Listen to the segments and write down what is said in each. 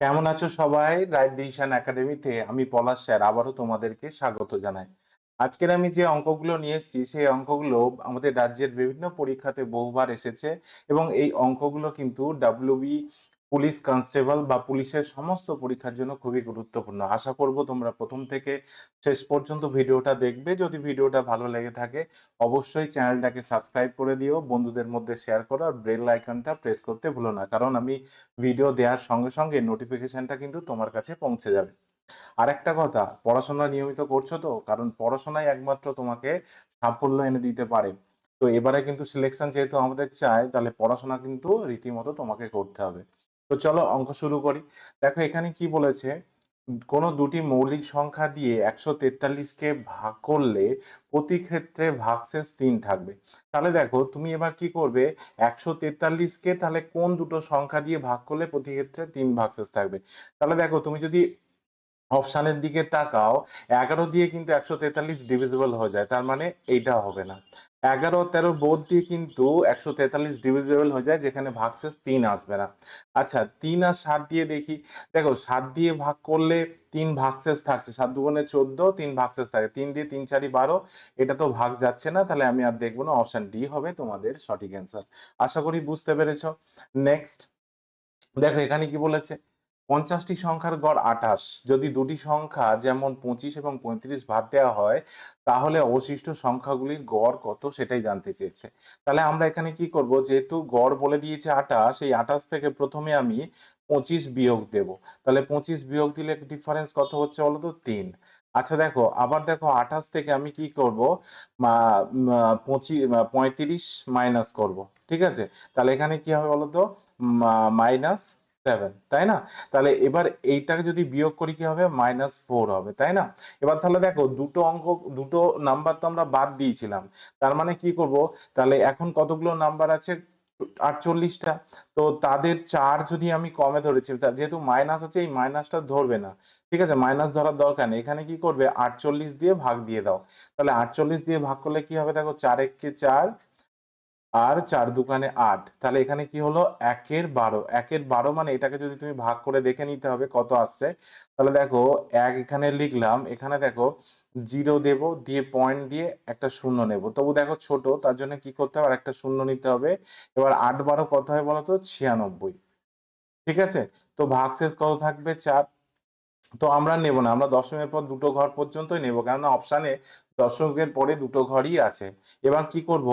কেমন আছো সবাই? রাইট ডিসিশন একাডেমিতে আমি পলাশ স্যার আবারও তোমাদেরকে স্বাগত জানাই। আজকের আমি যে অঙ্কগুলো নিয়ে এসেছি, সেই অঙ্কগুলো আমাদের রাজ্যের বিভিন্ন পরীক্ষাতে বহুবার এসেছে এবং এই অঙ্কগুলো কিন্তু ডাব্লিউবি পুলিশ কনস্টেবল বা পুলিশের সমস্ত পরীক্ষার জন্য খুবই গুরুত্বপূর্ণ। আশা করব তোমরা প্রথম থেকে শেষ পর্যন্ত ভিডিওটা দেখবে। যদি ভিডিওটা ভালো লেগে থাকে, অবশ্যই চ্যানেলটাকে সাবস্ক্রাইব করে দিও, বন্ধুদের মধ্যে শেয়ার করো আর বেল আইকনটা প্রেস করতে ভুলো না, কারণ আমি ভিডিও দেওয়ার সঙ্গে সঙ্গে নোটিফিকেশনটা কিন্তু তোমার কাছে পৌঁছে যাবে। আরেকটা কথা, পড়াশোনা নিয়মিত করছ তো? কারণ পড়াশোনাই একমাত্র তোমাকে সাফল্য এনে দিতে পারে। তো এবারে কিন্তু সিলেকশন যেহেতু আমাদের চায় তাহলে পড়াশোনা কিন্তু রীতিমতো তোমাকে করতে হবে। তো চলো অঙ্ক শুরু করি। দেখো এখানে কি বলেছে, কোনো দুটি মৌলিক সংখ্যা দিয়ে একশো তেতাল্লিশকে ভাগ করলে প্রতি ক্ষেত্রে ভাগশেষ তিন থাকবে। তাহলে দেখো তুমি এবার কি করবে, একশো তেতাল্লিশকে তাহলে কোন দুটো সংখ্যা দিয়ে ভাগ করলে প্রতি ক্ষেত্রে তিন ভাগশেষ থাকবে? তাহলে দেখো তুমি যদি অপশানের দিকে তাকাও, এগারো দিয়ে কিন্তু একশো তেতাল্লিশ ডিভিজিবল হয়ে যায়, তার মানে এইটা হবে না। এগারো তেরো বোধ দিয়ে কিন্তু একশো তেতাল্লিশ ডিভিজিবল হয়ে যায়, যেখানে ভাগশেষ তিন আসবে না। আচ্ছা তিন আর সাত দিয়ে দেখি। দেখো, সাত দিয়ে ভাগ করলে তিন ভাগশেষ থাকছে। সাত দুগুণে চোদ্দ, তিন ভাগশেষ থাকে। তিন দিয়ে তিন চারি বারো, এটা তো ভাগ যাচ্ছে না, তাহলে আমি আর দেখব না। অপশন ডি হবে তোমাদের সঠিক অ্যান্সার আশা করি বুঝতে পেরেছ। নেক্সট দেখো, এখানে কি বলেছে? পঞ্চাশটি সংখ্যার গড় আঠাশ। যদি দুটি সংখ্যা যেমন পঁচিশ এবং পঁয়ত্রিশ ভাগ দেওয়া হয়, তাহলে অবশিষ্ট সংখ্যাগুলির গড় কত সেটাই জানতে চেয়েছে। তাহলে আমরা এখানে কি করব? যেহেতু গড় বলে দিয়েছে আঠাশ, এই আঠাশ থেকে প্রথমে আমি পঁচিশ বিয়োগ দেব। তাহলে পঁচিশ বিয়োগ দিলে ডিফারেন্স কত হচ্ছে বলো তো তিন। আচ্ছা দেখো, আবার দেখো আঠাশ থেকে আমি কি করব? পঁচিশ পঁয়ত্রিশ মাইনাস করব। ঠিক আছে? তাহলে এখানে কি হবে বলতো? মাইনাস সেভেন তাই না? তাহলে এবার এইটাকে যদি বিয়োগ করি কি হবে? মাইনাস ফোর হবে, তাই না? এবার তাহলে দেখো, দুটো অঙ্ক, দুটো নাম্বার তো আমরা বাদ দিয়েছিলাম। তার মানে কি করব? তাহলে এখন কতগুলো নাম্বার আছে? আটচল্লিশটা। তো তাদের চার যদি আমি কমে ধরেছি যেহেতু মাইনাস আছে, এই মাইনাসটা ধরবে না। ঠিক আছে? মাইনাস ধরার দরকার নেই। এখানে কি করবে? আটচল্লিশ দিয়ে ভাগ দিয়ে দাও। তাহলে আটচল্লিশ দিয়ে ভাগ করলে কি হবে? দেখো চার এককে চার আর চার দোকানে আট। তাহলে এখানে কি হলো? একের বারো। একের বারো মানে এটাকে যদি তুমি ভাগ করে দেখে নিতে হবে কত আসছে। তাহলে দেখো, এক এখানে লিখলাম, এখানে দেখো, জিরো দেব, দিয়ে পয়েন্ট দিয়ে একটা শূন্য নেব। তবু দেখো ছোট, তার জন্য কি করতে হবে? আর একটা শূন্য নিতে হবে। এবার আট বারো কত হয় বলতো ছিয়ানব্বই। ঠিক আছে? তো ভাগশেষ কত থাকবে? চার। তো আমরা নেব না, আমরা দশমের পর দুটো ঘর পর্যন্তই নেব, কেননা অপশানে দশকের পরে দুটো ঘরই আছে। এবার কি করব?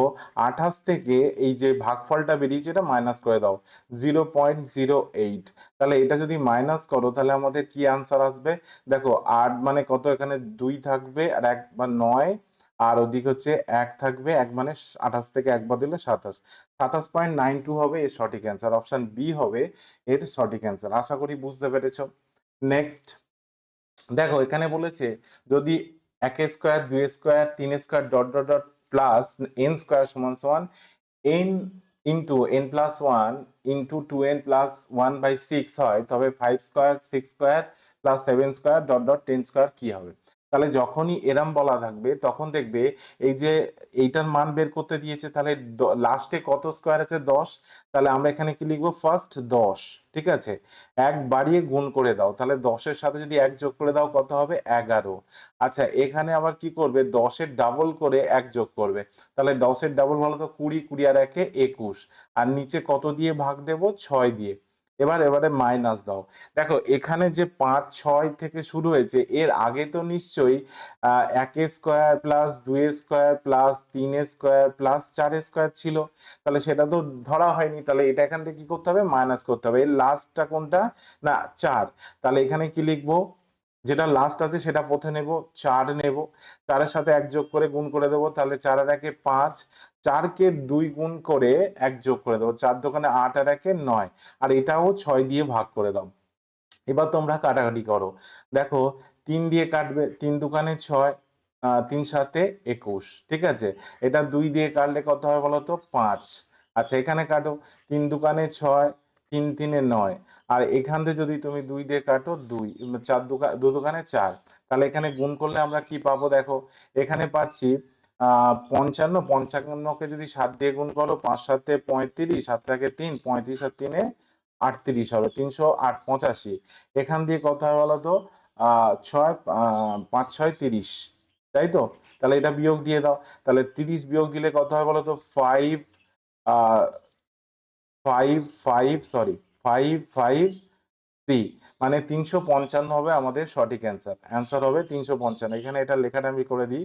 আঠাশ থেকে এই যে ভাগফলটা বেরিয়েছে এটা মাইনাস করে দাও জিরো পয়েন্ট জিরো এইট তাহলে এটা যদি মাইনাস করো, তাহলে আমাদের কি আনসার আসবে? দেখো, আট মানে কত? এখানে দুই থাকবে আর এক বা নয়, আর ওদিক হচ্ছে এক থাকবে, এক মানে আঠাশ থেকে একবার দিলে সাতাশ। সাতাশ পয়েন্ট নাইন টু হবে, এর সঠিক অ্যান্সার অপশন বি হবে, এর সঠিক অ্যান্সার আশা করি বুঝতে পেরেছ। নেক্সট দেখো, এখানে বলেছে যদি এক স্কোয়ার, দুই স্কোয়ার, তিন square, dot dot dot, plus N square সমান সমান N into N plus one into two N plus one by six হয়, তবে five square six square plus seven square dot dot ten square কি হবে? তাহলে যখনই এরাম বলা থাকবে, তখন দেখবে এই যে এইটার মান বের করতে দিয়েছে, তাহলে লাস্টে কত স্কোয়ার আছে? দশ। তাহলে আমরা এখানে কি লিখব? ফার্স্ট দশ, ঠিক আছে? এক বাড়িয়ে গুণ করে দাও, তাহলে দশের সাথে যদি এক যোগ করে দাও, কত হবে? এগারো। আচ্ছা এখানে আবার কি করবে? দশের ডাবল করে এক যোগ করবে। তাহলে দশের ডাবল বলো তো কুড়ি কুড়ি আর একে একুশ। আর নিচে কত দিয়ে ভাগ দেব? ছয় দিয়ে। এবার, এবারে মাইনাস দাও। দেখো, এখানে যে পাঁচ, ছয় থেকে শুরু হয়েছে, এর আগে তো নিশ্চয়ই এক স্কোয়ার প্লাস দুই স্কোয়ার প্লাস তিন স্কোয়ার প্লাস চার স্কোয়ার ছিল। তাহলে সেটা তো ধরা হয়নি, তাহলে এটা এখান থেকে কি করতে হবে? মাইনাস করতে হবে। এর লাস্টটা কোনটা? না, চার। তাহলে এখানে কি লিখব? যেটা লাস্ট আছে সেটা পথে নেব, চার নেব, চারের সাথে এক যোগ করে গুণ করে দেবো, তাহলে চার আর একে পাঁচ, চারকে দুই গুণ করে এক যোগ করে দেবো, চার দোকানে আট আর একে নয়, আর এটাও ছয় দিয়ে ভাগ করে দাও। এবার তোমরা কাটাকাটি করো। দেখো, তিন দিয়ে কাটবে, তিন দোকানে ছয় তিন সাথে একুশ, ঠিক আছে? এটা দুই দিয়ে কাটলে কত হয় বলতো? পাঁচ। আচ্ছা এখানে কাটো। তিন দোকানে ছয় তিন তিনে নয়। আর এখান থেকে যদি তুমি দুই দিয়ে কাটো, দুই। চার দোকান দু দোকানে চার। তাহলে এখানে গুণ করলে আমরা কি পাবো দেখো? এখানে পাচ্ছি পঞ্চান্ন, পঞ্চান্নকে যদি সাত দিয়ে গুণ করো, পাঁচ সাতে পঁয়ত্রিশ, সাত থেকে তিন, পঁয়ত্রিশ আর তিনে আটত্রিশ হবে, তিনশো আট, পঁচাশি। এখান দিয়ে কথা বলতো আহ ছয় পাঁচ, ছয়, তিরিশ। তাই তো? তাহলে এটা বিয়োগ দিয়ে দাও। তাহলে তিরিশ বিয়োগ দিলে কত হয় বলতো five five five sorry five five three মানে তিনশো পঞ্চান্ন হবে আমাদের সঠিক অ্যান্সার অ্যান্সার হবে তিনশো পঞ্চান্ন। এখানে এটা লেখাটা আমি করে দিই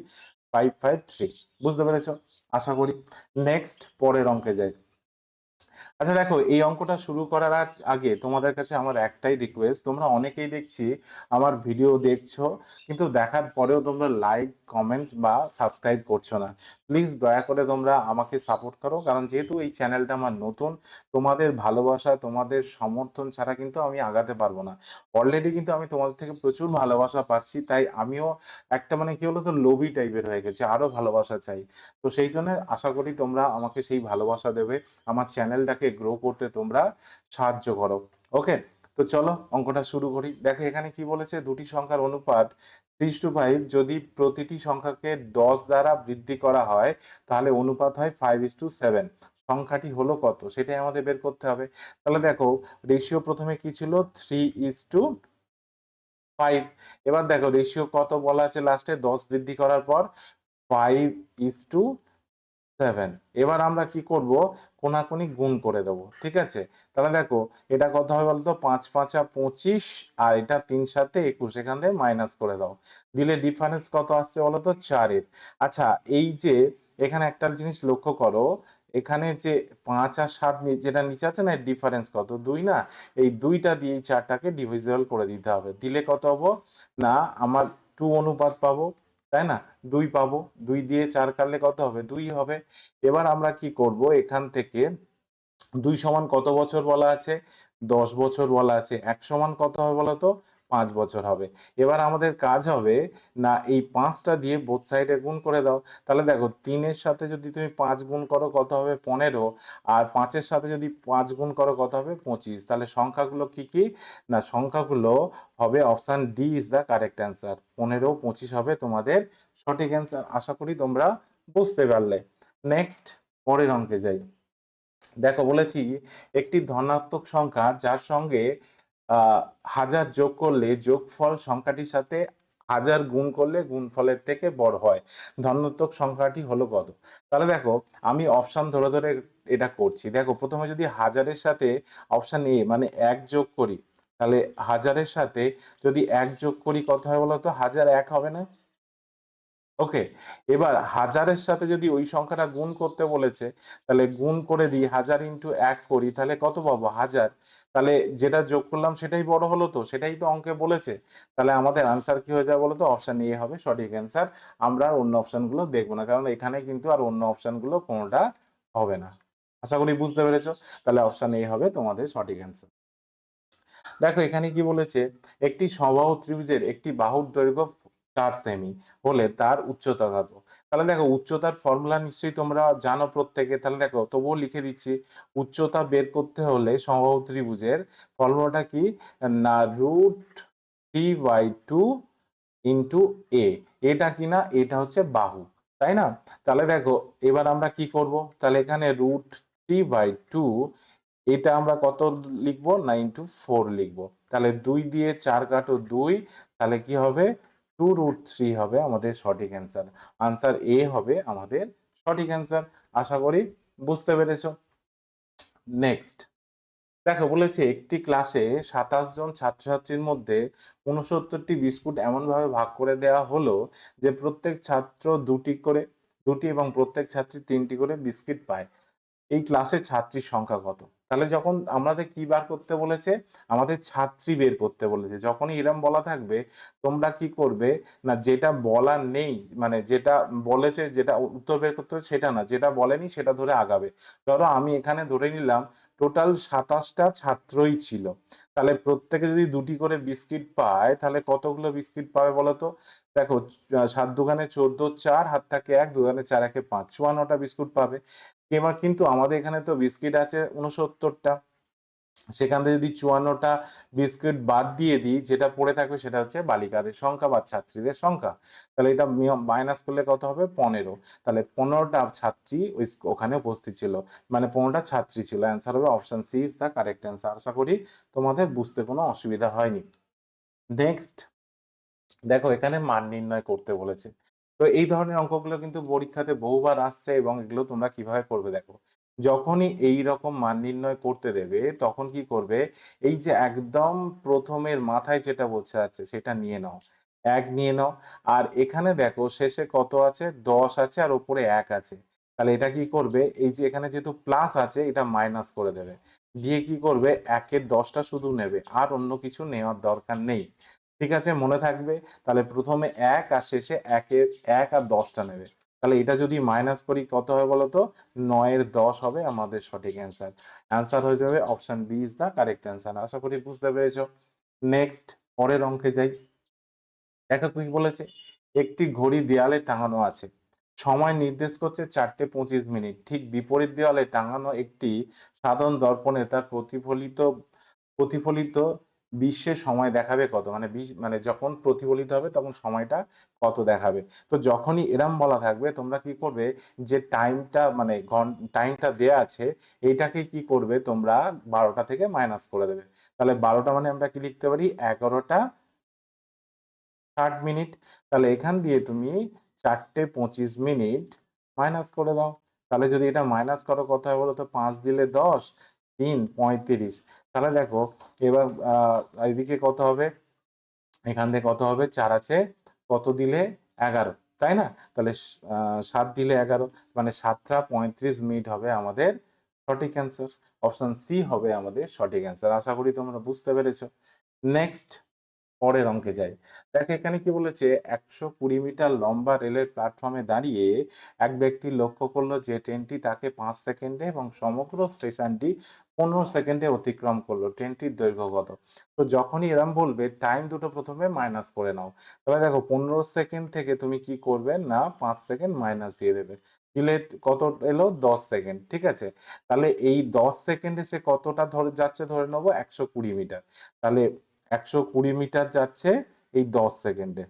ফাইভ ফাইভ থ্রি বুঝতে পেরেছ? আশা করি। নেক্সট পরের অঙ্কে যাই। আচ্ছা দেখো, এই অঙ্কটা শুরু করার আগ- তোমাদের কাছে আমার একটাই রিকোয়েস্ট তোমরা অনেকেই দেখছি আমার ভিডিও দেখছ, কিন্তু দেখার পরেও তোমরা লাইক কমেন্টস বা সাবস্ক্রাইব করছ না। প্লিজ দয়া করে তোমরা আমাকে সাপোর্ট করো, কারণ যেহেতু এই চ্যানেলটা আমার নতুন, তোমাদের ভালোবাসা, তোমাদের সমর্থন ছাড়া কিন্তু আমি আগাতে পারব না। অলরেডি কিন্তু আমি তোমাদের থেকে প্রচুর ভালোবাসা পাচ্ছি, তাই আমিও একটা মানে কি বলতো, লোভি টাইপের হয়ে গেছে, আরও ভালোবাসা চাই। তো সেই জন্য আশা করি তোমরা আমাকে সেই ভালোবাসা দেবে, আমার চ্যানেলটাকে গ্রো করতে তোমরা সাহায্য করো। ওকে তো চলো অঙ্কটা শুরু করি। দেখো এখানে কি বলেছে, দুটি সংখ্যার অনুপাত থ্রি টু ফাইভ যদি প্রতিটি সংখ্যাকে দশ দ্বারা বৃদ্ধি করা হয়, তাহলে অনুপাত হয় ফাইভ ইস টু সেভেন সংখ্যাটি হলো কত? সেটাই আমাদের বের করতে হবে। তাহলে দেখো রেশিও প্রথমে কি ছিল? থ্রি ইস টু ফাইভ এবার দেখো রেশিও কত বলা আছে লাস্টে দশ বৃদ্ধি করার পর ফাইভ ইস টু সেভেন এবার আমরা কি করব? কোনাকুনি গুণ করে দেবো, ঠিক আছে? তাহলে দেখো, এটা কত হবে বলতো? পাঁচ, পাঁচা পঁচিশ, আর এটা তিন সাথে একুশ, এখান থেকে মাইনাস করে দাও। দিলে ডিফারেন্স কত আসছে বলতো? চারের। আচ্ছা এই যে এখানে একটা জিনিস লক্ষ্য করো, এখানে যে পাঁচ আর সাত যেটা নিচে আছে না ডিফারেন্স কত? দুই না? এই দুইটা দিয়ে চারটাকে ডিভিজিবল করে দিতে হবে। দিলে কত হব? না, আমার টু অনুপাত পাবো। তাই না? দুই পাবো। দুই দিয়ে চার কাটলে কত হবে? দুই হবে। এবার আমরা কি করব? এখান থেকে দুই সমান কত বছর বলা আছে? দশ বছর বলা আছে। এক সমান কত হবে বলতো? পাঁচ বছর হবে। এবার আমাদের কাজ হবে, না এই পাঁচটা দিয়ে বোথ সাইডে গুণ করে দাও। তাহলে দেখো, তিনের সাথে যদি তুমি পাঁচ গুণ করো, কত হবে পনেরো? আর পাঁচের সাথে যদি পাঁচ গুণ করো, কত হবে পঁচিশ? তাহলে সংখ্যাগুলো কি কি? না, সংখ্যাগুলো হবে option D is the correct answer পনেরো, পঁচিশ হবে তোমাদের সঠিক অ্যান্সার আশা করি তোমরা বুঝতে পারলে। নেক্সট পরের অঙ্কে যাই। দেখো, বলেছি, একটি ধনাত্মক সংখ্যা যার সঙ্গে হাজার যোগ করলে যোগফল সংখ্যাটির সাথে হাজার গুণ করলে গুণফলের থেকে বড় হয়। ধনাত্মক সংখ্যাটি হলো কত? তাহলে দেখো, আমি অপশান ধরে ধরে এটা করছি। দেখো, প্রথমে যদি হাজারের সাথে অপশান এ মানে এক যোগ করি, তাহলে হাজারের সাথে যদি এক যোগ করি কত হয় বলতো? হাজার এক হবে না? ওকে এবার হাজারের সাথে যদি ওই সংখ্যাটা গুণ করতে বলেছে, তাহলে গুণ করে দিই হাজার ইন্টু এক করি, তাহলে কত পাবো? হাজার। তাহলে যেটা যোগ করলাম সেটাই বড় হলো তো, সেটাই তো অঙ্কে বলেছে। তাহলে আমাদের আনসার কি হয়ে যাবে বলতো? অপশন এ হবে সঠিক অ্যান্সার আমরা আর অন্য অপশনগুলো দেখব না, কারণ এখানে কিন্তু আর অন্য অপশনগুলো কোনোটা হবে না। আশা করি বুঝতে পেরেছ? তাহলে অপশান এ হবে তোমাদের সঠিক অ্যান্সার দেখো, এখানে কি বলেছে? একটি সমবাহু ত্রিভুজের একটি বাহুর দৈর্ঘ্য চার সেমি হলে তার উচ্চতা কত তাহলে দেখো উচ্চতার ফর্মুলা নিশ্চয়ই তোমরা জানো প্রত্যেকে। তাহলে দেখো তবুও লিখে দিচ্ছি, উচ্চতা বের করতে হলে সমবাহু ত্রিভুজের ফর্মুলাটা কি? না root three by two into A এটা কি না এটা হচ্ছে বাহু, তাই না? তাহলে দেখো এবার আমরা কি করব? তাহলে এখানে রুট থ্রি বাই টু এটা আমরা কত লিখব? না ইন্টু ফোর লিখব। তাহলে দুই দিয়ে চার কাটো দুই, তাহলে কি হবে? টু রুট থ্রি হবে আমাদের সঠিক অ্যান্সার। আনসার এ হবে আমাদের সঠিক অ্যান্সার। আশা করি বুঝতে পেরেছ। নেক্সট। দেখো, বলেছে একটি ক্লাসে সাতাশ জন ছাত্রছাত্রীর মধ্যে উনসত্তরটি বিস্কুট এমনভাবে ভাগ করে দেওয়া হলো যে প্রত্যেক ছাত্র দুটি করে, দুটি এবং প্রত্যেক ছাত্রী তিনটি করে বিস্কিট পায়। এই ক্লাসে ছাত্রীর সংখ্যা কত? তাহলে যখন আমাদের কি বার করতে বলেছে? আমাদের ছাত্রী বের করতে বলেছে। যখনই এরম বলা থাকবে, তোমরা কি করবে? না, যেটা বলা নেই মানে যেটা বলেছে, যেটা উত্তর বের করতে হবে সেটা না, যেটা বলেনি সেটা ধরে আগাবে। ধরো আমি এখানে ধরে নিলাম, টোটাল সাতাশটা ছাত্রই ছিল। তাহলে প্রত্যেকে যদি দুটি করে বিস্কিট পায়, তাহলে কতগুলো বিস্কিট পাবে বলো তো? দেখো সাত দোকানে চোদ্দ চার, হাত থাকে এক দোকানে চার একে পাঁচ, চুয়ান্নটা বিস্কুট পাবে। এবার কিন্তু আমাদের এখানে তো বিস্কিট আছে উনসত্তরটা সেখান থেকে যদি চুয়ান্নটা বিস্কুট বাদ দিয়ে দিই, যেটা পড়ে থাকবে সেটা হচ্ছে বালিকাদের সংখ্যা বা ছাত্রীদের সংখ্যা। তাহলে এটা মাইনাস করলে কত হবে? পনেরো। তাহলে পনেরোটা ছাত্রী ওই ওখানে উপস্থিত ছিল। মানে পনেরোটা ছাত্রী ছিল। অ্যান্সার হবে option C is the correct answer আশা করি তোমাদের বুঝতে কোনো অসুবিধা হয়নি। নেক্সট দেখো এখানে মান নির্ণয় করতে বলেছে। তো এই ধরনের অঙ্কগুলো কিন্তু পরীক্ষাতে বহুবার আসছে এবং এগুলো তোমরা কীভাবে করবে দেখো। যখনই এই রকম মান নির্ণয় করতে দেবে, তখন কি করবে? এই যে একদম প্রথমের মাথায় যেটা বসে আছে, সেটা নিয়ে নাও। এক নিয়ে নাও। আর এখানে দেখো, শেষে কত আছে? দশ আছে আর ওপরে এক আছে। তাহলে এটা কি করবে? এই যে এখানে যেহেতু প্লাস আছে, এটা মাইনাস করে দেবে। দিয়ে কি করবে? একের দশটা শুধু নেবে। আর অন্য কিছু নেওয়ার দরকার নেই। ঠিক আছে? মনে থাকবে। তাহলে প্রথমে এক আর শেষে একের এক আর দশটা নেবে। তাহলে এটা যদি মাইনাস করি, কত হবে বলতো? নয়ের দশ হবে আমাদের সঠিক অ্যান্সার অ্যান্সার হয়ে যাবে option B is the correct answer আশা করি বুঝতে পেরেছ। নেক্সট পরের অঙ্কে যাই। দেখো কি বলেছে? একটি ঘড়ি দেয়ালে টাঙানো আছে। সময় নির্দেশ করছে চারটে পঁচিশ মিনিট। ঠিক বিপরীত দেওয়ালে টাঙানো একটি সাধারণ দর্পণে তার প্রতিফলিত প্রতিফলিত বিশ্বের সময় দেখাবে কত? মানে মানে যখন প্রতিফলিত হবে তখন সময়টা কত দেখাবে? তো যখনই এরম বলা থাকবে, তোমরা কি করবে? যে টাইমটা মানে টাইমটা দেয়া আছে এইটাকে কি করবে? তোমরা বারোটা থেকে মাইনাস করে দেবে। তাহলে বারোটা মানে আমরা কি লিখতে পারি? এগারোটা ষাট মিনিট। তাহলে এখান দিয়ে তুমি চারটে পঁচিশ মিনিট মাইনাস করে দাও। তাহলে যদি এটা মাইনাস করো কথা বলো তো পাঁচ দিলে দশ। তিন পঁয়ত্রিশ। তাহলে দেখো, এবার এদিকে কত হবে? এখান থেকে কত হবে? চার আছে। কত দিলে? এগারো। তাই না? তাহলে সাত দিলে এগারো মানে সাতটা পঁয়ত্রিশ মিনিট হবে আমাদের সঠিক অ্যান্সার অপশন সি হবে আমাদের সঠিক অ্যান্সার আশা করি তোমরা বুঝতে পেরেছ। নেক্সট পরের অঙ্কে যাই। দেখো, এখানে কি বলেছে? একশো কুড়ি মিটার লম্বা রেলের প্ল্যাটফর্মে দাঁড়িয়ে এক ব্যক্তি লক্ষ্য করল যে ট্রেনটি তাকে পাঁচ সেকেন্ডে এবং সমগ্র স্টেশনটি পনেরো সেকেন্ডে অতিক্রম করল ট্রেনটির দৈর্ঘ্য কত তো যখনই এরম বলবে টাইম দুটো প্রথমে মাইনাস করে নাও। তাহলে দেখো, পনেরো সেকেন্ড থেকে তুমি কি করবে? না, পাঁচ সেকেন্ড মাইনাস দিয়ে দেবে। দিলে কত এলো? দশ সেকেন্ড, ঠিক আছে? তাহলে এই দশ সেকেন্ডে সে কতটা ধরে যাচ্ছে? ধরে নেব একশো কুড়ি মিটার। তাহলে একশো কুড়ি মিটার যাচ্ছে এই দশ সেকেন্ডে।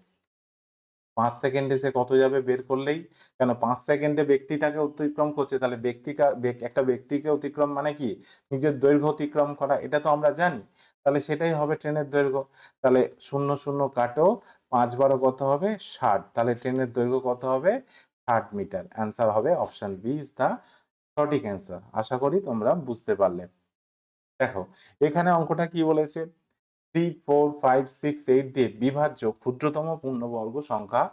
পাঁচ সেকেন্ডে সে কত যাবে বের করলেই? কেন পাঁচ সেকেন্ডে ব্যক্তিটাকে অতিক্রম করছে, তাহলে ব্যক্তিকা, ব্যক- একটা ব্যক্তিকে অতিক্রম মানে কি? নিজের দৈর্ঘ্য অতিক্রম করা, এটা তো আমরা জানি। তাহলে সেটাই হবে ট্রেনের দৈর্ঘ্য। তাহলে শূন্য শূন্য কাটো, পাঁচ বারো কত হবে? ষাট। তাহলে ট্রেনের দৈর্ঘ্য কত হবে? ষাট মিটার। অ্যান্সার হবে অপশান বি ইজ দ্য সঠিক অ্যান্সার। আশা করি তোমরা বুঝতে পারলে। দেখো, এখানে অঙ্কটা কি বলেছে? Three four five six eight দিয়ে বিভাজ্য ক্ষুদ্রতম পূর্ণবর্গ সংখ্যা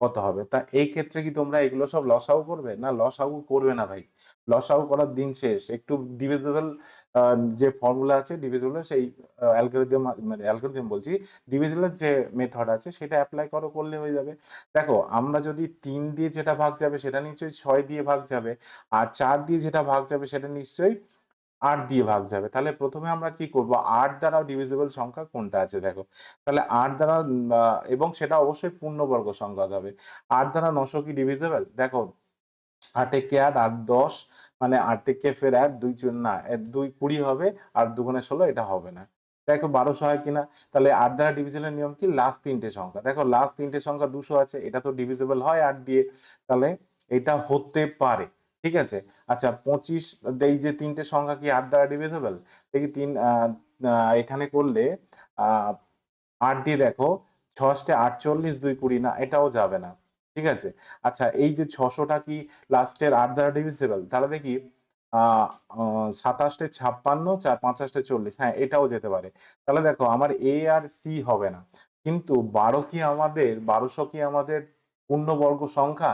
কত হবে? তা এই ক্ষেত্রে কি তোমরা এগুলো সব লসাগু করবে? না, লসাগু করবে না ভাই। লসাগু করার দিন শেষ। একটু ডিভিজিবল যে ফর্মুলা আছে ডিভিজিবল সেই অ্যালগোরিদম মানে অ্যালগোরিদম বলছি ডিভিজিবলের যে মেথড আছে, সেটা অ্যাপ্লাই করো, করলে হয়ে যাবে। দেখো, আমরা যদি তিন দিয়ে যেটা ভাগ যাবে, সেটা নিশ্চয়ই ছয় দিয়ে ভাগ যাবে। আর চার দিয়ে যেটা ভাগ যাবে, সেটা নিশ্চয়ই আট দিয়ে ভাগ যাবে। তাহলে প্রথমে আমরা কি করব? আট দ্বারা ডিভিজিবল সংখ্যা কোনটা আছে? দেখো, তাহলে আট দ্বারা এবং সেটা অবশ্যই পূর্ণবর্গ সংখ্যা হবে। আট দ্বারা নশো কি ডিভিজিবল দেখো, আটে কে আট আট দশ মানে আটে কে ফের আট দুই না দুই কুড়ি হবে, আর দুগুণে ষোলো এটা হবে না। দেখো বারোশো হয় কিনা? তাহলে আট দ্বারা ডিভিজিবলের নিয়ম কি? লাস্ট তিনটে সংখ্যা। দেখো লাস্ট তিনটে সংখ্যা দুশো আছে, এটা তো ডিভিজিবল হয় আট দিয়ে। তাহলে এটা হতে পারে। ঠিক আছে? আচ্ছা পঁচিশ এই যে তিনটে সংখ্যা কি আট দ্বারা ডিভিজিবল দেখি তিন এখানে করলে আট দিয়ে দেখো ছষ্টে আটচল্লিশ দুই কুড়ি, না, এটাও যাবে না। ঠিক আছে? আচ্ছা এই যে ছশোটা কি লাস্টের আট দ্বারা ডিভিজিবল তাহলে দেখি সাতাশটে ছাপ্পান্ন, চার পাঁচাশটে চল্লিশ হ্যাঁ এটাও যেতে পারে। তাহলে দেখো, আমার এ আর সি হবে না। কিন্তু বারো কি আমাদের, বারোশো কি আমাদের পূর্ণবর্গ সংখ্যা?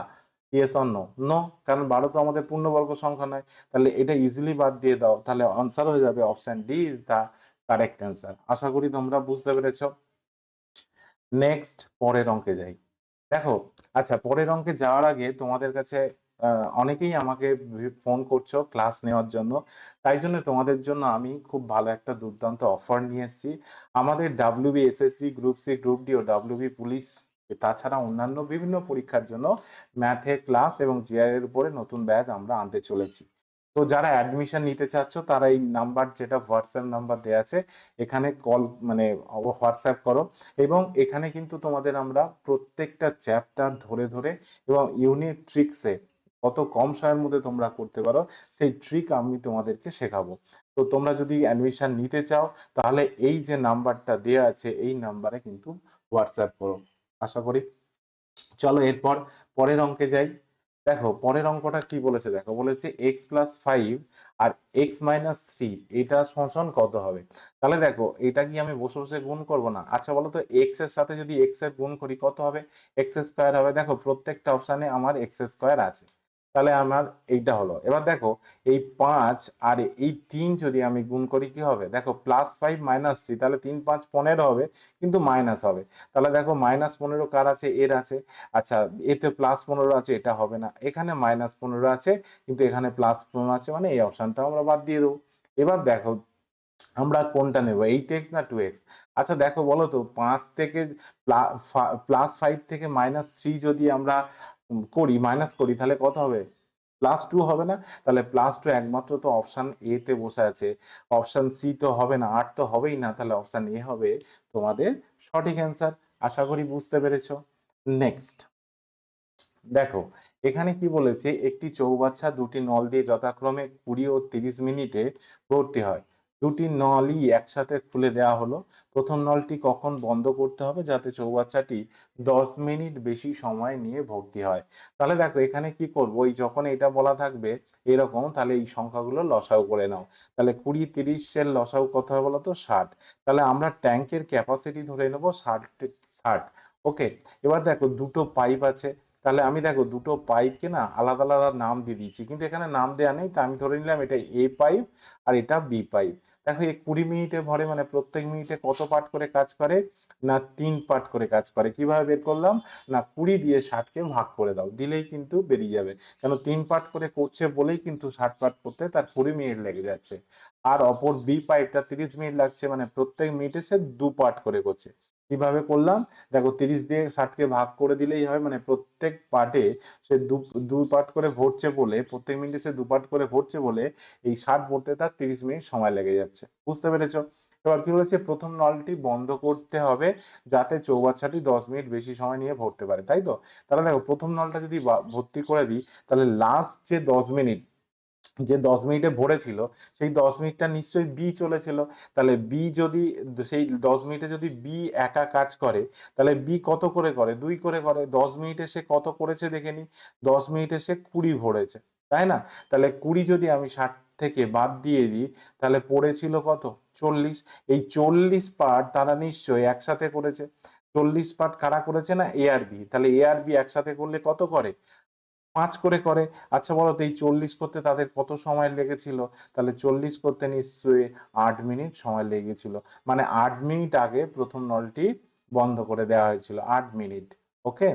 ইয়েস অর নো নো কারণ বারো তো আমাদের পূর্ণবর্গ সংখ্যা নয় তাহলে এটা ইজিলি বাদ দিয়ে দাও, তাহলে আনসার হয়ে যাবে option D is the correct answer আশা করি তোমরা বুঝতে পেরেছ। নেক্সট পরের অঙ্কে যাই। দেখো আচ্ছা পরের অঙ্কে যাওয়ার আগে তোমাদের কাছে অনেকেই আমাকে ফোন করছ ক্লাস নেওয়ার জন্য। তাই জন্য তোমাদের জন্য আমি খুব ভালো একটা দুর্দান্ত অফার নিয়ে এসেছি। আমাদের WB SSC group C group D ও ডাব্লিউবি পুলিশ তাছাড়া অন্যান্য বিভিন্ন পরীক্ষার জন্য ম্যাথের ক্লাস এবং জিআর এর উপরে নতুন ব্যাচ আমরা আনতে চলেছি। তো যারা অ্যাডমিশন নিতে চাচ্ছ, তারা এই নাম্বার যেটা হোয়াটসঅ্যাপ নাম্বার দেওয়া আছে, এখানে কল মানে হোয়াটসঅ্যাপ করো এবং এখানে কিন্তু তোমাদের আমরা প্রত্যেকটা চ্যাপ্টার ধরে ধরে এবং ইউনিট ট্রিক্সে কত কম সময়ের মধ্যে তোমরা করতে পারো, সেই ট্রিক আমি তোমাদেরকে শেখাবো। তো তোমরা যদি অ্যাডমিশন নিতে চাও, তাহলে এই যে নাম্বারটা দেওয়া আছে, এই নাম্বারে কিন্তু হোয়াটসঅ্যাপ করো। আশা করি। চলো এরপর পরের অঙ্কে যাই। দেখো, পরের অঙ্কটা কি বলেছে? দেখো, বলেছে এক্স প্লাস ফাইভ আর এক্স মাইনাস থ্রি এটা শোষণ কত হবে? তাহলে দেখো, এটা কি আমি বসে বসে গুণ করব না? আচ্ছা বলো তো এক্সের সাথে যদি এক্সের গুণ করি, কত হবে? এক্স স্কোয়ার হবে। দেখো, প্রত্যেকটা অপশানে আমার এক্স স্কোয়ার আছে। তাহলে আমার এইটা হলো। এবার দেখো, এই পাঁচ আর এই তিন যদি আমি গুণ করি কি হবে? দেখো প্লাস ফাইভ মাইনাস থ্রি তাহলে তিন, পাঁচ, পনেরো হবে, কিন্তু মাইনাস হবে। তাহলে দেখো মাইনাস পনেরো কার আছে? এর আছে। আচ্ছা এতে প্লাস পনেরো আছে, এটা হবে না। এখানে মাইনাস পনেরো আছে, কিন্তু এখানে প্লাস পনেরো আছে মানে এই অপশনটা আমরা বাদ দিয়ে দেবো। এবার দেখো, আমরা কোনটা নেব? এইট এক্স না টু এক্স আচ্ছা দেখো, বলো তো, পাঁচ থেকে প্লাস ফাইভ থেকে মাইনাস থ্রি যদি আমরা করি মাইনাস করি, তাহলে কত হবে? প্লাস টু হবে না? তাহলে প্লাস টু একমাত্র তো অপশান এ তে বসে আছে। অপশান সি তো হবে না, আট তো হবেই না, তাহলে অপশান এ হবে তোমাদের সঠিক অ্যান্সার আশা করি বুঝতে পেরেছ। নেক্সট দেখো, এখানে কি বলেছে? একটি চৌবাচ্চা দুটি নল দিয়ে যথাক্রমে কুড়ি ও তিরিশ মিনিটে ভর্তি হয়। দুটি নলই একসাথে খুলে দেওয়া হলো। প্রথম নলটি কখন বন্ধ করতে হবে যাতে চৌবাচ্চাটি দশ মিনিট বেশি সময় নিয়ে ভর্তি হয়? তাহলে দেখো, এখানে কি করব? এই যখন এটা বলা থাকবে এরকম, তাহলে এই সংখ্যাগুলো লসাও করে নাও। তাহলে কুড়ি তিরিশের লসাও কত হয় বলো তো? ষাট। তাহলে আমরা ট্যাঙ্কের ক্যাপাসিটি ধরে নেব ষাট ষাট। ওকে? এবার দেখো, দুটো পাইপ আছে। তাহলে আমি দেখো, দুটো পাইপকে না আলাদা আলাদা নাম দিয়ে দিয়েছি কিন্তু এখানে নাম দেওয়া নেই, তা আমি ধরে নিলাম এটা এ পাইপ আর এটা বি পাইপ। দেখো এই কুড়ি মিনিটে ভরে মানে প্রত্যেক মিনিটে কত পার্ট করে কাজ করে? না, তিন পার্ট করে কাজ করে। কীভাবে বের করলাম? না, কুড়ি দিয়ে ষাটকে ভাগ করে দাও। দিলেই কিন্তু বেরিয়ে যাবে। কেন? তিন পার্ট করে করছে বলেই কিন্তু ষাট পার্ট করতে তার কুড়ি মিনিট লেগে যাচ্ছে। আর অপর বি পাইপটা তিরিশ মিনিট লাগছে। মানে প্রত্যেক মিনিটে সে দু পার্ট করে করছে। কীভাবে করলাম? দেখো, তিরিশ দিয়ে ষাটকে ভাগ করে দিলেই হয় মানে প্রত্যেক পার্টে সে দু দু পার্ট করে ভরছে বলে, প্রত্যেক মিনিটে সে দু পার্ট করে ভরছে বলে, এই ষাট ভরতে তার তিরিশ মিনিট সময় লেগে যাচ্ছে। বুঝতে পেরেছ? এবার কি বলেছে? প্রথম নলটি বন্ধ করতে হবে যাতে চৌবাচ্চাটি দশ মিনিট বেশি সময় নিয়ে ভরতে পারে, তাই তো? তাহলে দেখো, প্রথম নলটা যদি ভর্তি করে দিই, তাহলে লাস্ট যে দশ মিনিট যে দশ মিনিটে ভরেছিল, সেই দশ মিনিটটা নিশ্চয়ই বি চলেছিল। তাহলে বি যদি, সেই দশ মিনিটে যদি বি একা কাজ করে, তাহলে বি কত করে করে? দুই করে করে। দশ মিনিটে সে কত করেছে দেখে নি? দশ মিনিটে সে কুড়ি ভরেছে। তাই না? তাহলে কুড়ি যদি আমি ষাট থেকে বাদ দিয়ে দিই, তাহলে পড়েছিল কত? চল্লিশ। এই চল্লিশ পার্ট তারা নিশ্চয়ই একসাথে করেছে। চল্লিশ পার্ট কারা করেছে না? এ আর বি তাহলে এ আর বি একসাথে করলে কত করে? পাঁচ করে করে। আচ্ছা বলো তো এই চল্লিশ করতে তাদের কত সময় লেগেছিল? তাহলে চল্লিশ করতে নিশ্চয়ই আট মিনিট সময় লেগেছিল। মানে আট মিনিট আগে প্রথম নলটি বন্ধ করে দেওয়া হয়েছিল, আট মিনিট, ওকে?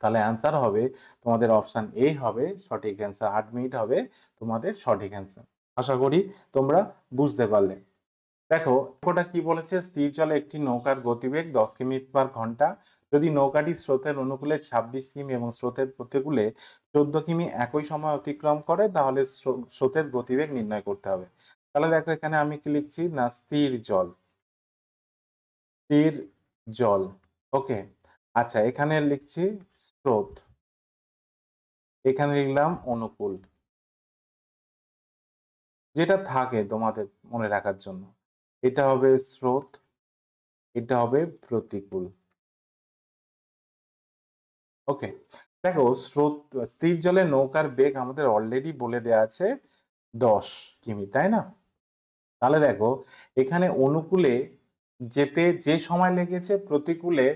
তাহলে অ্যান্সার হবে তোমাদের অপশান এ হবে সঠিক অ্যান্সার আট মিনিট হবে তোমাদের সঠিক অ্যান্সার আশা করি তোমরা বুঝতে পারলে। দেখো কি বলেছে? স্থির জলে একটি নৌকার গতিবেগ দশ কিমি পার ঘণ্টা যদি নৌকাটি স্রোতের অনুকূলে ছাব্বিশ কিমি এবং স্রোতের প্রতিকূলে চোদ্দ কিমি একই সময় অতিক্রম করে, তাহলে স্রোতের গতিবেগ নির্ণয় করতে হবে। তাহলে দেখো এখানে আমি কি লিখছি? না, স্থির জল। স্থির জল। ওকে আচ্ছা এখানে লিখছি স্রোত। এখানে লিখলাম অনুকূল। যেটা থাকে তোমাদের মনে রাখার জন্য। এটা হবে স্রোত, এটা হবে প্রতিকূল। ওকে দেখো, স্রোত, স্থির জলে নৌকার বেগ আমাদের অলরেডি বলে দেয়া আছে দশ কিমি, তাই না? তাহলে দেখো, এখানে অনুকূলে যেতে যে সময় লেগেছে প্রতিকূলে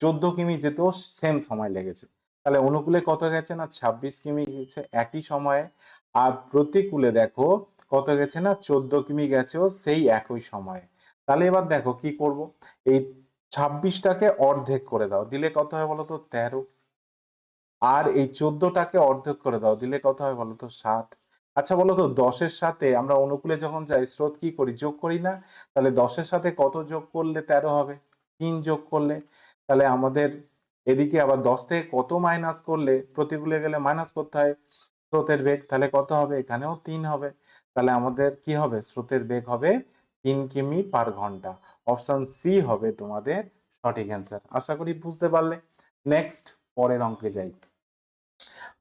চোদ্দ কিমি যেতেও সেম সময় লেগেছে। তাহলে অনুকূলে কত গেছে না? ছাব্বিশ কিমি গেছে একই সময়ে। আর প্রতিকূলে দেখো, কত গেছে না? চোদ্দ কিমি গেছেও সেই একই সময়ে। তাহলে এবার দেখো কি করব? এই ছাব্বিশটাকে অর্ধেক করে দাও। দিলে কত হয় বলতো? তেরো। আর এই চোদ্দটাকে অর্ধেক করে দাও। দিলে কত হয় বলতো? সাত। আচ্ছা বলতো, দশের সাথে আমরা অনুকূলে যখন যাই, স্রোত কি করি? যোগ করি না? তাহলে দশের সাথে কত যোগ করলে তেরো হবে? তিন যোগ করলে? তাহলে আমাদের এদিকে আবার দশ থেকে কত মাইনাস করলে প্রতিকূলে গেলে মাইনাস করতে হয়? স্রোতের বেগ। তাহলে কত হবে? এখানেও তিন হবে। তাহলে আমাদের কি হবে? স্রোতের বেগ হবে তিন কিমি পার ঘণ্টা। অপশন সি হবে তোমাদের সঠিক অ্যান্সার আশা করি বুঝতে পারলে। নেক্সট পরের অঙ্কে যাই।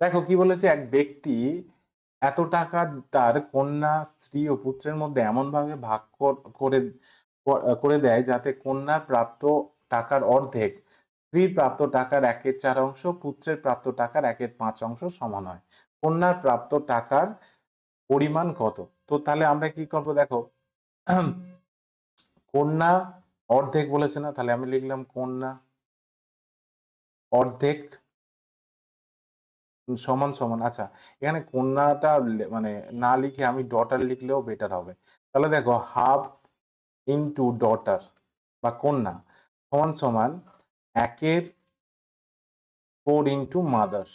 দেখো কি বলেছে? এক ব্যক্তি এত টাকা তার কন্যা, স্ত্রী ও পুত্রের মধ্যে এমন ভাবে ভাগ করে করে দেয় যাতে কন্যার প্রাপ্ত টাকার অর্ধেক স্ত্রীর প্রাপ্ত টাকার একের চার অংশ, পুত্রের প্রাপ্ত টাকার একের পাঁচ অংশ সমান হয়। কন্যার প্রাপ্ত টাকার পরিমাণ কত? তো তাহলে আমরা কি করব? দেখো কন্যা অর্ধেক বলেছে না? তাহলে আমি লিখলাম কন্যা অর্ধেক সমান সমান। আচ্ছা এখানে কন্যাটা মানে না লিখে আমি ডটার লিখলেও বেটার হবে। তাহলে দেখো হাফ ইনটু ডটার বা কন্যা সমান সমান একের ফোর ইনটু মাদার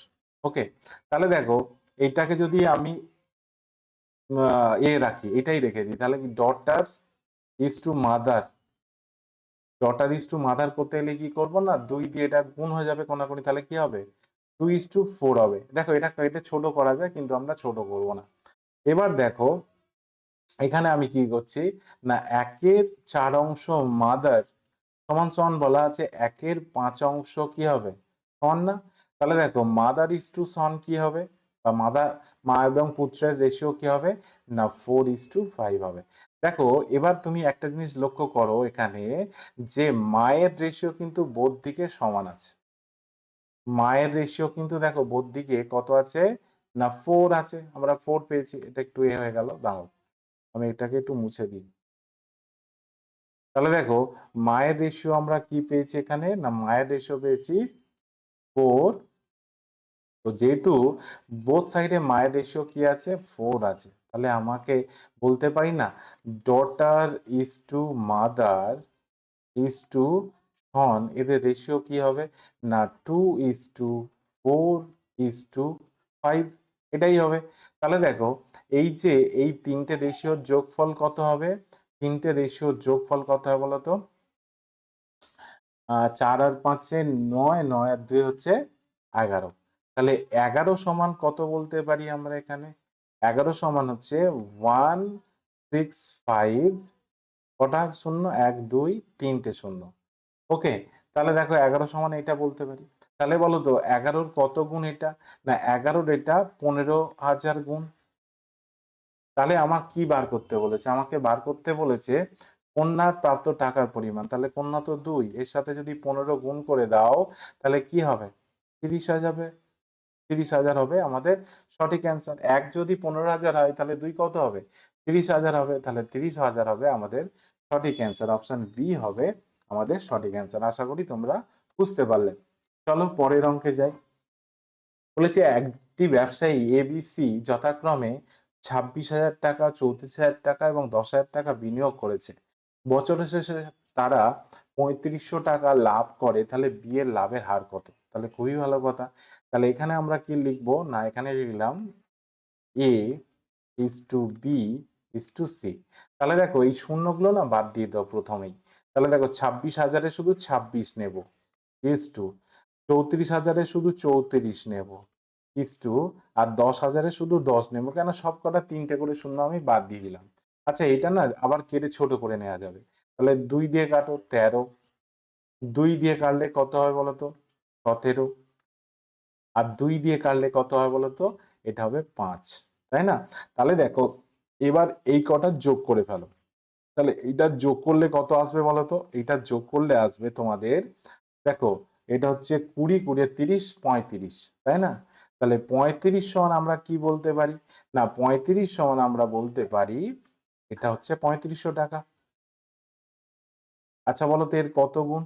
ওকে তাহলে দেখো, এটাকে যদি আমি এ রাখি, এটাই রেখে দিই। তাহলে কি daughter is to mother daughter is to mother করতে গেলে কি করব না? দুই দিয়ে এটা গুণ হয়ে যাবে কোনাকুনি, তাহলে কি হবে? টু ইজ টু ফোর হবে। দেখো, এটা এটা ছোট করা যায়, কিন্তু আমরা ছোট করব না। এবার দেখো, এখানে আমি কি করছি? না, একের চার অংশ মাদার সমান সমান বলা আছে, একের পাঁচ অংশ কি হবে? সমান না? তাহলে দেখো মাদার ইজ টু সন কি হবে? বা মাদার, মা এবং পুত্রের রেশিও কি হবে? না ফোর ইজ টু ফাইভ হবে। দেখো, এবার তুমি একটা জিনিস লক্ষ্য করো এখানে যে মায়ের রেশিও কিন্তু বোধ দিকে সমান আছে। মায়ের রেশিও কিন্তু দেখো বোধ দিকে কত আছে? না ফোর আছে। আমরা ফোর পেয়েছি, এটা একটু এ হয়ে গেল, দাঁড়াও। আমি এটাকে একটু মুছে দিই। তাহলে দেখো, মায়ের রেশিও আমরা কি পেয়েছি এখানে? না, মায়ের রেশিও পেয়েছি ফোর তো যেহেতু বোথ সাইডে মায়ের রেশিও কি আছে? ফোর আছে। তাহলে আমাকে বলতে পারি না daughter is to mother is to son এদের রেশিও কি হবে? না two is to four is to five এটাই হবে। তাহলে দেখো, এই যে এই তিনটে রেশিওর যোগফল কত হবে? তিনটে রেশিওর যোগফল কত হবে বলতো? চার আর পাঁচে নয় নয় আর দুই হচ্ছে এগারো। তাহলে এগারো সমান কত বলতে পারি আমরা এখানে? এগারো সমান হচ্ছে ওয়ান সিক্স ফাইভ কটা শূন্য? এক, দুই, তিনটে শূন্য। ওকে তাহলে দেখো এগারো সমান এটা বলতে পারি। তাহলে বলো তো, এগারোর কত গুণ এটা? না, এগারোর এটা পনেরো হাজার গুণ। তাহলে আমার কি বার করতে বলেছে? আমাকে বার করতে বলেছে কন্যার প্রাপ্ত টাকার পরিমাণ। তাহলে কন্যা তো দুই, এর সাথে যদি পনেরো গুণ করে দাও, তাহলে কি হবে? তিরিশ হাজার হবে তিরিশ হাজার হবে, আমাদের সঠিক অ্যান্সার এক যদি পনেরো হাজার হয়, তাহলে দুই কত হবে? তিরিশ হাজার হবে, তাহলে তিরিশ হাজার হবে আমাদের সঠিক অ্যান্সার অপশন বি হবে আমাদের সঠিক অ্যান্সার আশা করি তোমরা বুঝতে পারলে। চলো পরের অঙ্কে যাই। বলেছে একটি ব্যবসায়ী এবিসি যথাক্রমে ছাব্বিশ হাজার টাকা, চৌত্রিশ হাজার টাকা এবং দশ হাজার টাকা বিনিয়োগ করেছে। বছরের শেষে তারা পঁয়ত্রিশশো টাকা লাভ করে, তাহলে বিয়ের লাভের হার কত? তাহলে খুবই ভালো কথা। তাহলে এখানে আমরা কি লিখব? না, এখানে লিখলাম A is to B is to C তাহলে দেখো এই শূন্যগুলো না বাদ দিয়ে দাও প্রথমেই। তাহলে দেখো ছাব্বিশ হাজারে শুধু ছাব্বিশ নেব। ইস টু চৌত্রিশ হাজারে শুধু চৌত্রিশ নেব। ইস টু আর দশ হাজারে শুধু দশ নেব। কেন? সব কটা তিনটে করে শূন্য আমি বাদ দিয়ে দিলাম। আচ্ছা এটা না আবার কেটে ছোট করে নেওয়া যাবে। তাহলে দুই দিয়ে কাটো তেরো। দুই দিয়ে কাটলে কত হয় বলতো? সতেরো। আর দুই দিয়ে কাটলে কত হয় বলতো? এটা হবে পাঁচ, তাই না? তাহলে দেখো, এবার এই কটা যোগ করে ফেলো। তাহলে এটা যোগ করলে কত আসবে বলতো? এটা যোগ করলে আসবে তোমাদের, দেখো, এটা হচ্ছে কুড়ি কুড়ি তিরিশ পঁয়ত্রিশ, তাই না? তাহলে পঁয়ত্রিশ সমান আমরা কি বলতে পারি? না, পঁয়ত্রিশ সমান আমরা বলতে পারি, এটা হচ্ছে পঁয়ত্রিশশো টাকা। আচ্ছা বলো তো এর কত গুণ?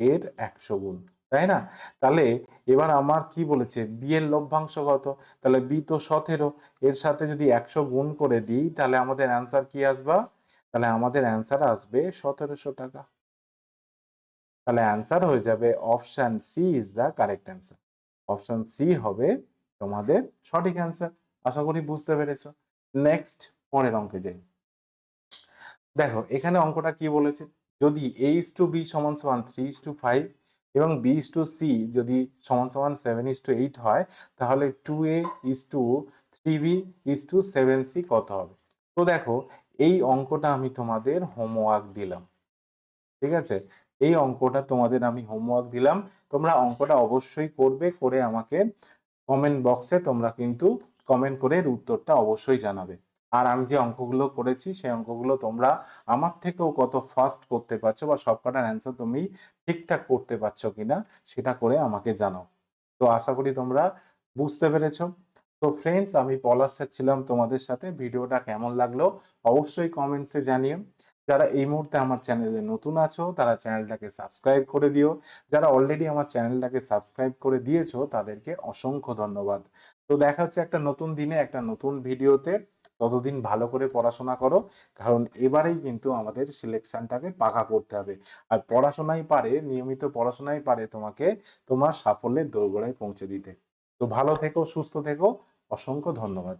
এর একশো গুণ। তাই না? তাহলে এবার আমার কি বলেছে? বি এর লভ্যাংশ কত? তাহলে বি তো সতেরো। এর সাথে যদি একশো গুণ করে দিই, তাহলে আমাদের অ্যান্সার কি আসবা? তাহলে আমাদের অ্যান্সার আসবে সতেরোশো টাকা। তাহলে অ্যান্সার হয়ে যাবে option C is the correct answer option C হবে তোমাদের সঠিক অ্যান্সার আশা করি বুঝতে পেরেছ। নেক্সট পরের অঙ্কে যাই। দেখো, এখানে অঙ্কটা কি বলেছে? যদি এ ইস টু বি সমান সমান থ্রি টু ফাইভ এবং বি ইস টু সি যদি সমান সমান সেভেন ইস টু এইট হয়, তাহলে two A is to three B is to seven C কত হবে? তো দেখো, এই অঙ্কটা আমি তোমাদের হোমওয়ার্ক দিলাম। ঠিক আছে? এই অঙ্কটা তোমাদের আমি হোমওয়ার্ক দিলাম। তোমরা অঙ্কটা অবশ্যই করবে, করে আমাকে কমেন্ট বক্সে তোমরা কিন্তু কমেন্ট করে উত্তরটা অবশ্যই জানাবে। আর আমি যে অঙ্কগুলো করেছি, সেই অঙ্কগুলো তোমরা আমার থেকেও কত ফাস্ট করতে পারছ বা সবকটার অ্যান্সার তুমি ঠিকঠাক করতে পারছ কিনা, সেটা করে আমাকে জানাও। তো আশা করি তোমরা বুঝতে পেরেছ। তো ফ্রেন্ডস আমি পলাশ ছিলাম তোমাদের সাথে। ভিডিওটা কেমন লাগল অবশ্যই কমেন্টসে জানিও। যারা এই মুহূর্তে আমার চ্যানেলে নতুন আছো, তারা চ্যানেলটাকে সাবস্ক্রাইব করে দিও। যারা অলরেডি আমার চ্যানেলটাকে সাবস্ক্রাইব করে দিয়েছ, তাদেরকে অসংখ্য ধন্যবাদ। তো দেখা হচ্ছে একটা নতুন দিনে, একটা নতুন ভিডিওতে ততদিন ভালো করে পড়াশোনা করো, কারণ এবারেই কিন্তু আমাদের সিলেকশনটাকে পাকা করতে হবে। আর পড়াশোনাই পারে, নিয়মিত পড়াশোনাই পারে তোমাকে তোমার সাফল্যের দোরগোড়ায় পৌঁছে দিতে। তো ভালো থেকো, সুস্থ থেকো, অসংখ্য ধন্যবাদ।